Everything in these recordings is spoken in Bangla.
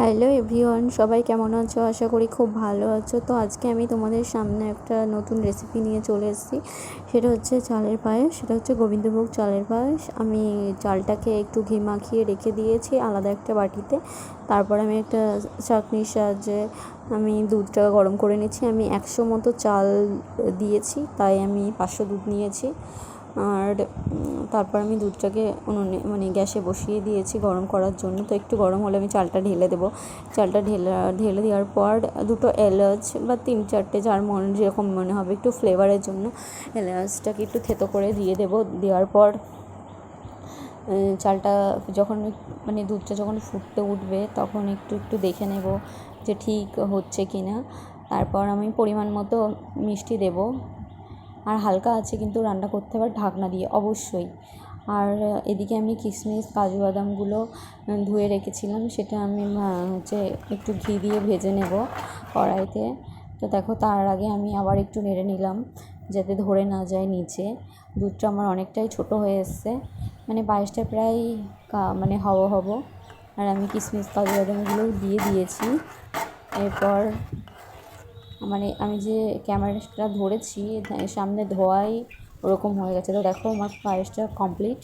হ্যালো এভরিওয়ান, সবাই কেমন আছো? আশা করি খুব ভালো আছো। তো আজকে আমি তোমাদের সামনে একটা নতুন রেসিপি নিয়ে চলে এসেছি। সেটা হচ্ছে চালের পায়েস, সেটা হচ্ছে গোবিন্দভোগ চালের পায়েস। আমি চালটাকে একটু ঘি মাখিয়ে রেখে দিয়েছি আলাদা একটা বাটিতে। তারপর আমি একটা চাটনির সাহায্যে আমি দুধটা গরম করে নিয়েছি আমি একশো মতো চাল দিয়েছি, তাই আমি পাঁচশো দুধ নিয়েছি। আর তারপর আমি দুধটাকে উনুনে মানে গ্যাসে বসিয়ে দিয়েছি গরম করার জন্য। তো একটু গরম হলে আমি চালটা ঢেলে দেবো। চালটা ঢেলে ঢেলে দেওয়ার পর দুটো এলাচ বা তিন চারটে যার মন যেরকম মনে হবে একটু ফ্লেভারের জন্য এলাচটাকে একটু থেতো করে দিয়ে দেবো। দেওয়ার পর চালটা যখন মানে দুধটা যখন ফুটতে উঠবে তখন একটু একটু দেখে নেব যে ঠিক হচ্ছে কি না তারপর আমি পরিমাণ মতো মিষ্টি দেবো। আর হালকা আছে কিন্তু রান্না করতে হবে ঢাকনা দিয়ে, অবশ্যই। আর এদিকে আমি কিশমিশ কাজু বাদামগুলো ধুয়ে রেখেছিলাম, সেটা আমি হচ্ছে একটু ঘি দিয়ে ভেজে নেব কড়াইতে। তো দেখো, তার আগে আমি আবার একটু নেড়ে নিলাম, যাতে ধরে না যায় নিচে। দুধটা আমার অনেকটাই ছোট হয়ে এসছে মানে পায়েসটা প্রায় মানে হব হব। আর আমি কিশমিশ কাজু বাদামগুলোও দিয়ে দিয়েছি। এরপর মানে আমি যে ক্যামেরাটা ধরেছি সামনে ধোয়াই ওরকম হয়ে গেছে। তো দেখো আমার পায়েসটা কমপ্লিট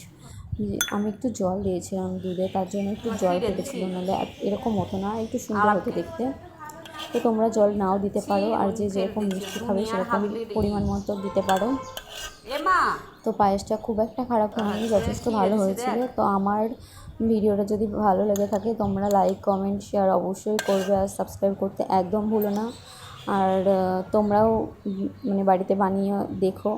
আমি একটু জল দিয়েছিলাম দুধে তার জন্য একটু জল কেটেছিল নাহলে এরকম হতো না একটু সুন্দর হতো দেখতে। তো তোমরা জল নাও দিতে পারো আর যে যেরকম মিষ্টি খাবে সেরকম পরিমাণ মতো দিতে পারো। তো পায়েসটা খুব একটা খারাপ হয়নি যথেষ্ট ভালো হয়েছিল। তো আমার ভিডিওটা যদি ভালো লেগে থাকে তোমরা লাইক কমেন্ট শেয়ার অবশ্যই করবে আর সাবস্ক্রাইব করতে একদম ভুলো না। আর তোমরাও মানে বাড়িতে বানিয়ে দেখো।